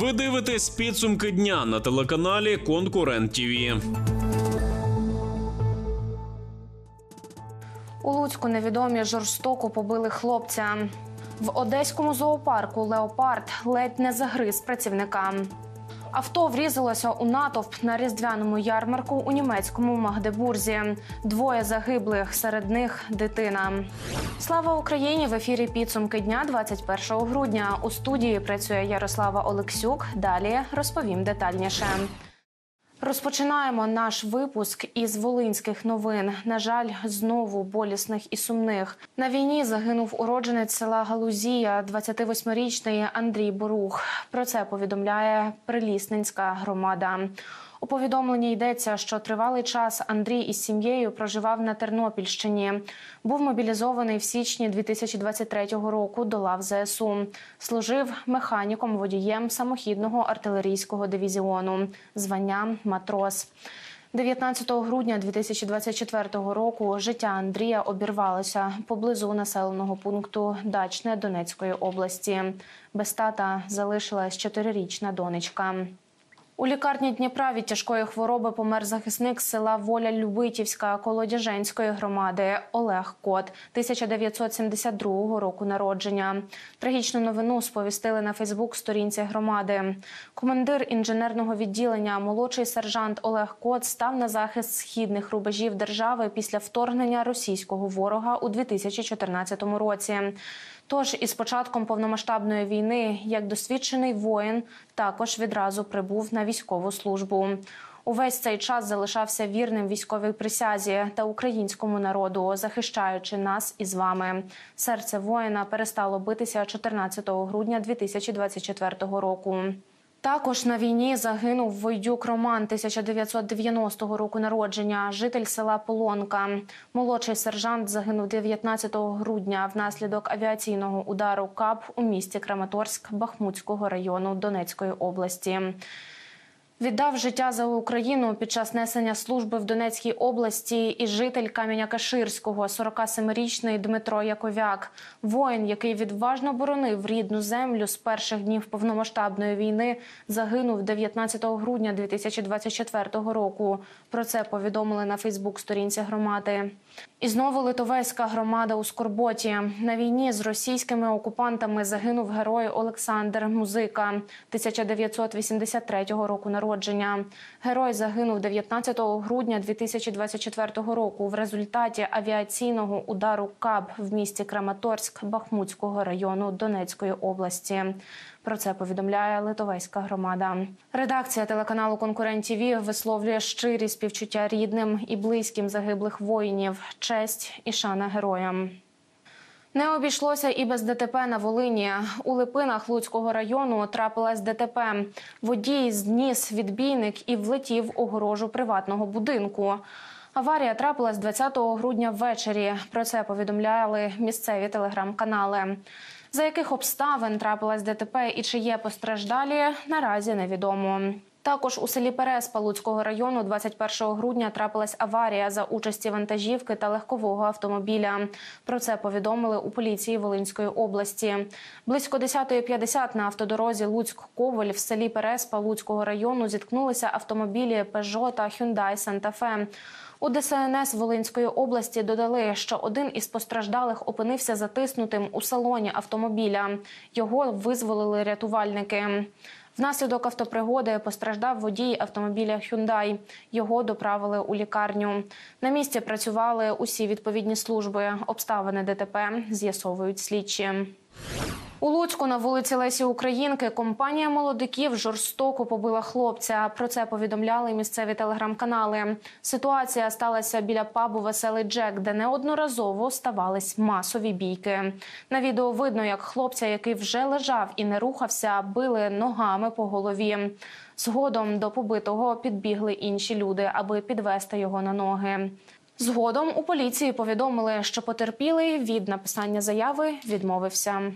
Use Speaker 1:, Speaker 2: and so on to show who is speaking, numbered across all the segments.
Speaker 1: Ви дивитесь підсумки дня на телеканалі Конкурент ТІВІ.
Speaker 2: У Луцьку невідомі жорстоко побили хлопця. В одеському зоопарку леопард ледь не загриз працівника. Авто врізалося у натовп на різдвяному ярмарку у німецькому Магдебурзі. Двоє загиблих, серед них дитина. Слава Україні! В ефірі підсумки дня 21 грудня. У студії працює Ярослава Олексюк. Далі розповім детальніше. Розпочинаємо наш випуск із волинських новин. На жаль, знову болісних і сумних. На війні загинув уродженець села Галузія, 28-річний Андрій Борух. Про це повідомляє Прилісненська громада. У повідомленні йдеться, що тривалий час Андрій із сім'єю проживав на Тернопільщині. Був мобілізований в січні 2023 року до лав ЗСУ. Служив механіком водієм самохідного артилерійського дивізіону. Звання матрос. 19 грудня 2024 року життя Андрія обірвалося поблизу населеного пункту Дачне Донецької області. Без тата залишилась чотирирічна донечка. У лікарні Дніпра від тяжкої хвороби помер захисник села Воля Любитівська Колодяженської громади Олег Кот, 1972 року народження. Трагічну новину сповістили на Фейсбук-сторінці громади. Командир інженерного відділення, молодший сержант Олег Кот, став на захист східних рубежів держави після вторгнення російського ворога у 2014 році. Тож із початком повномасштабної війни, як досвідчений воїн, також відразу прибув на військову службу. Увесь цей час залишався вірним військовій присязі та українському народу, захищаючи нас із вами. Серце воїна перестало битися 14 грудня 2024 року. Також на війні загинув Войдюк Роман 1990 року народження, житель села Полонка. Молодший сержант загинув 19 грудня внаслідок авіаційного удару КАП у місті Краматорськ Бахмутського району Донецької області. Віддав життя за Україну під час несення служби в Донецькій області і житель Кам'яня-Каширського, 47-річний Дмитро Яковяк, воїн, який відважно боронив рідну землю з перших днів повномасштабної війни, загинув 19 грудня 2024 року. Про це повідомили на Фейсбук-сторінці громади. І знову литовецька громада у Скорботі. На війні з російськими окупантами загинув герой Олександр Музика 1983 року народження. Герой загинув 19 грудня 2024 року в результаті авіаційного удару КАБ в місті Краматорськ Бахмутського району Донецької області. Про це повідомляє Литовецька громада. Редакція телеканалу Конкурент ТІВІ висловлює щирі співчуття рідним і близьким загиблих воїнів, честь і шана героям. Не обійшлося і без ДТП на Волині. У Липинах Луцького району трапилась ДТП. Водій зніс відбійник і влетів у горожу приватного будинку. Аварія трапилась 20 грудня ввечері. Про це повідомляли місцеві телеграм-канали. За яких обставин трапилась ДТП і чи є постраждалі, наразі невідомо. Також у селі Переспа Луцького району 21 грудня трапилась аварія за участі вантажівки та легкового автомобіля. Про це повідомили у поліції Волинської області. Близько 10.50 на автодорозі Луцьк-Коваль в селі Переспа Луцького району зіткнулися автомобілі Peugeot та Santa Fe. У ДСНС Волинської області додали, що один із постраждалих опинився затиснутим у салоні автомобіля. Його визволили рятувальники. Внаслідок автопригоди постраждав водій автомобіля Hyundai. Його доправили у лікарню. На місці працювали усі відповідні служби. Обставини ДТП з'ясовують слідчі. У Луцьку на вулиці Лесі Українки компанія молодиків жорстоко побила хлопця. Про це повідомляли місцеві телеграм-канали. Ситуація сталася біля пабу Веселий Джек, де неодноразово ставались масові бійки. На відео видно, як хлопця, який вже лежав і не рухався, били ногами по голові. Згодом до побитого підбігли інші люди, аби підвести його на ноги. Згодом у поліції повідомили, що потерпілий від написання заяви відмовився.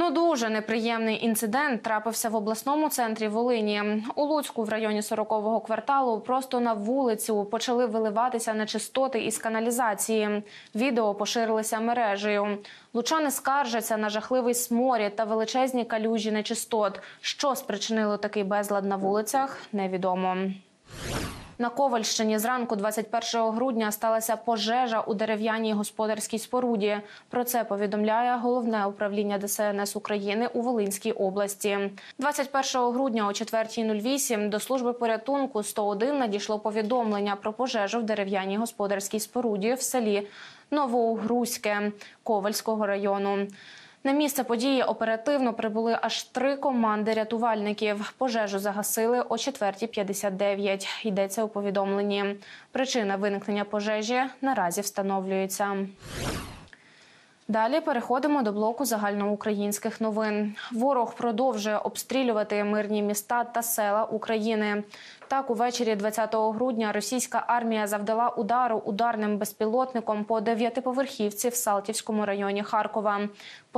Speaker 2: Ну дуже неприємний інцидент трапився в обласному центрі Волині. У Луцьку в районі 40-го кварталу просто на вулицю почали виливатися нечистоти із каналізації. Відео поширилися мережею. Лучани скаржаться на жахливий сморід та величезні калюжі нечистот. Що спричинило такий безлад на вулицях, невідомо. На Ковальщині зранку 21 грудня сталася пожежа у дерев'яній господарській споруді. Про це повідомляє головне управління ДСНС України у Волинській області. 21 грудня о 4.08 до служби порятунку 101 надійшло повідомлення про пожежу в дерев'яній господарській споруді в селі Новоугруське Ковальського району. На місце події оперативно прибули аж три команди рятувальників. Пожежу загасили о 4.59. Йдеться у повідомленні. Причина виникнення пожежі наразі встановлюється. Далі переходимо до блоку загальноукраїнських новин. Ворог продовжує обстрілювати мирні міста та села України. Так, увечері 20 грудня російська армія завдала удару ударним безпілотником по дев'ятиповерхівці в Салтівському районі Харкова.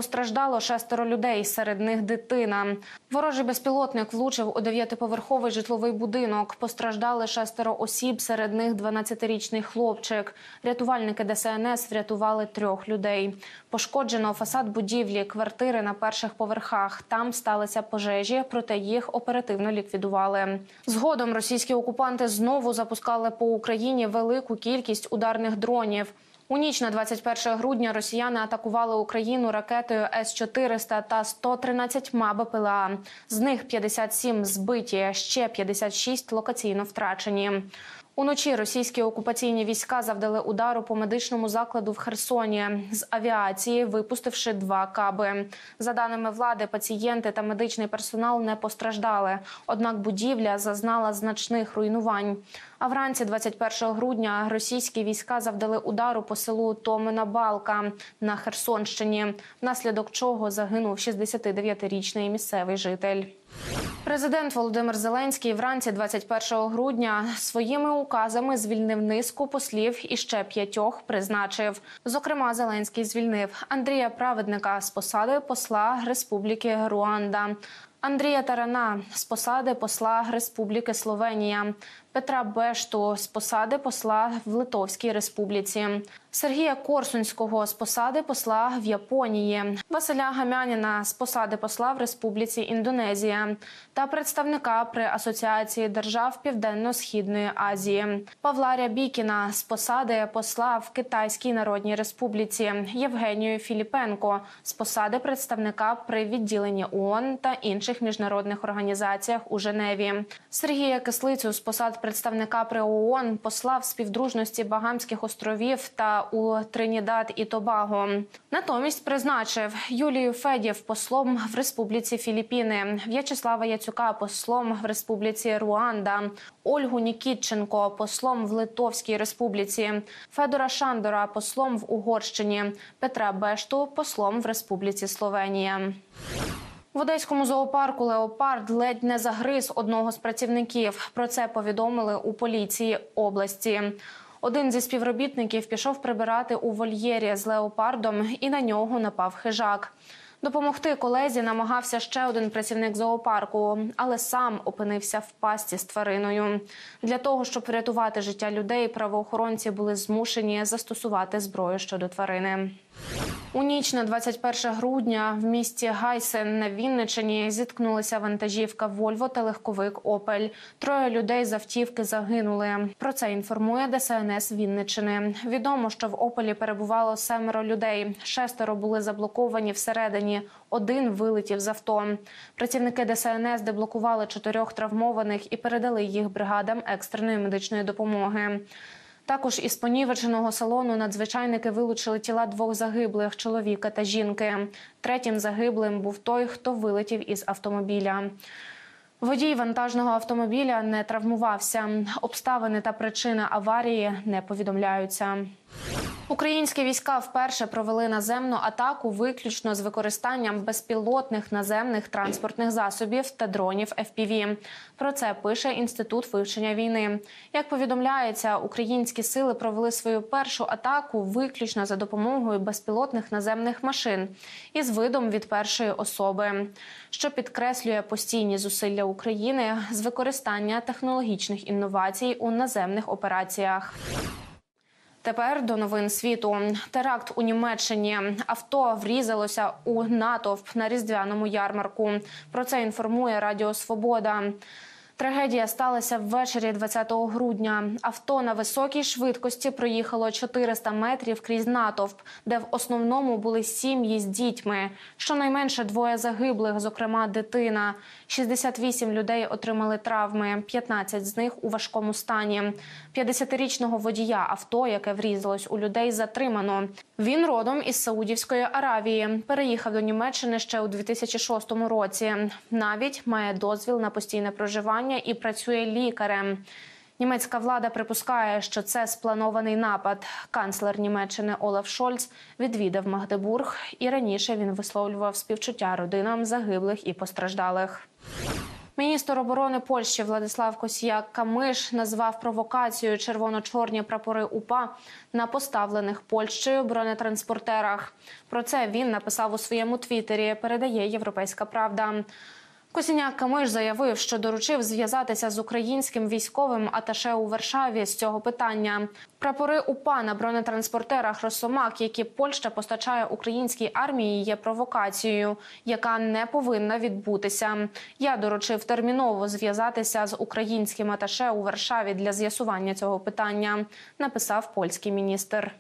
Speaker 2: Постраждало шестеро людей, серед них дитина. Ворожий безпілотник влучив у дев'ятиповерховий житловий будинок. Постраждали шестеро осіб, серед них 12-річний хлопчик. Рятувальники ДСНС врятували трьох людей. Пошкоджено фасад будівлі, квартири на перших поверхах. Там сталися пожежі, проте їх оперативно ліквідували. Згодом російські окупанти знову запускали по Україні велику кількість ударних дронів. У ніч на 21 грудня росіяни атакували Україну ракетою С-400 та 113 БПЛА. З них 57 збиті, ще 56 локаційно втрачені. Уночі російські окупаційні війська завдали удару по медичному закладу в Херсоні з авіації, випустивши два каби. За даними влади, пацієнти та медичний персонал не постраждали. Однак будівля зазнала значних руйнувань. А вранці 21 грудня російські війська завдали удару по селу Томина Балка на Херсонщині, внаслідок чого загинув 69-річний місцевий житель. Президент Володимир Зеленський вранці 21 грудня своїми указами звільнив низку послів і ще п'ятьох призначив. Зокрема, Зеленський звільнив Андрія Праведника з посади посла Республіки Руанда. Андрія Тарана з посади посла Республіки Словенія, Петра Бешту з посади посла в Литовській Республіці, Сергія Корсунського з посади посла в Японії, Василя Гамяніна з посади посла в Республіці Індонезія. Та представника при асоціації держав Південно-східної Азії, Павла Рябікіна з посади посла в Китайській Народній Республіці, Євгенію Філіпенко з посади представника при відділенні ООН та інших міжнародних організаціях у Женеві, Сергія Кислицю з посад представника при ООН, посла в співдружності Багамських островів та у Тринідад і Тобаго. Натомість призначив Юлію Федів послом в Республіці Філіппіни, В'ячеслава Яцюка послом в Республіці Руанда, Ольгу Нікітченко послом в Литовській Республіці, Федора Шандора послом в Угорщині, Петра Бешту послом в Республіці Словенія. В одеському зоопарку леопард ледь не загриз одного з працівників. Про це повідомили у поліції області. Один зі співробітників пішов прибирати у вольєрі з леопардом, і на нього напав хижак. Допомогти колезі намагався ще один працівник зоопарку, але сам опинився в пасті з твариною. Для того щоб врятувати життя людей, правоохоронці були змушені застосувати зброю щодо тварини. У ніч на 21 грудня в місті Гайсен на Вінничині зіткнулися вантажівка Вольво та легковик Опель. Троє людей з автівки загинули. Про це інформує ДСНС Вінничини. Відомо, що в Опелі перебувало семеро людей. Шестеро були заблоковані всередині. Один вилетів з авто. Працівники ДСНС деблокували чотирьох травмованих і передали їх бригадам екстреної медичної допомоги. Також із понівеченого салону надзвичайники вилучили тіла двох загиблих чоловіка та жінки. Третім загиблим був той, хто вилетів із автомобіля. Водій вантажного автомобіля не травмувався. Обставини та причини аварії не повідомляються. Українські війська вперше провели наземну атаку виключно з використанням безпілотних наземних транспортних засобів та дронів FPV. Про це пише інститут вивчення війни. Як повідомляється, українські сили провели свою першу атаку виключно за допомогою безпілотних наземних машин із видом від першої особи, що підкреслює постійні зусилля України з використання технологічних інновацій у наземних операціях. Тепер до новин світу. Теракт у Німеччині. Авто врізалося у натовп на різдвяному ярмарку. Про це інформує Радіо Свобода. Трагедія сталася ввечері 20 грудня. Авто на високій швидкості проїхало 400 метрів крізь натовп, де в основному були сім'ї з дітьми. Щонайменше двоє загиблих, зокрема дитина. 68 людей отримали травми, 15 з них у важкому стані. 50-річного водія авто, яке врізалось у людей, затримано. Він родом із Саудівської Аравії. Переїхав до Німеччини ще у 2006 році. Навіть має дозвіл на постійне проживання і працює лікарем. Німецька влада припускає, що це спланований напад. Канцлер Німеччини Олаф Шольц відвідав Магдебург, і раніше він висловлював співчуття родинам загиблих і постраждалих. Міністр оборони Польщі Владислав Косіяк Камиш назвав провокацією червоно-чорні прапори УПА на поставлених Польщею бронетранспортерах. Про це він написав у своєму твіттері. Передає Європейська Правда. Косіняк Камиш заявив, що доручив зв'язатися з українським військовим аташе у Варшаві з цього питання. Прапори УПА на бронетранспортерах Росомак, які Польща постачає українській армії, є провокацією, яка не повинна відбутися. Я доручив терміново зв'язатися з українським аташе у Варшаві для з'ясування цього питання. Написав польський міністр.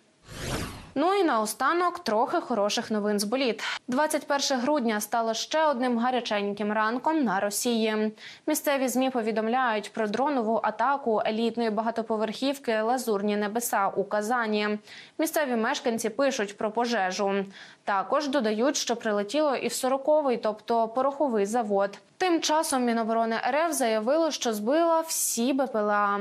Speaker 2: Ну і наостанок трохи хороших новин з боліт. 21 грудня стало ще одним гаряченьким ранком на Росії. Місцеві змі повідомляють про дронову атаку елітної багатоповерхівки Лазурні небеса у Казані. Місцеві мешканці пишуть про пожежу. Також додають, що прилетіло і в 40-й, тобто пороховий завод. Тим часом Міноборони РФ заявило, що збила всі БПЛА.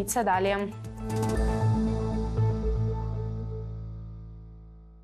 Speaker 2: Дивіться далі.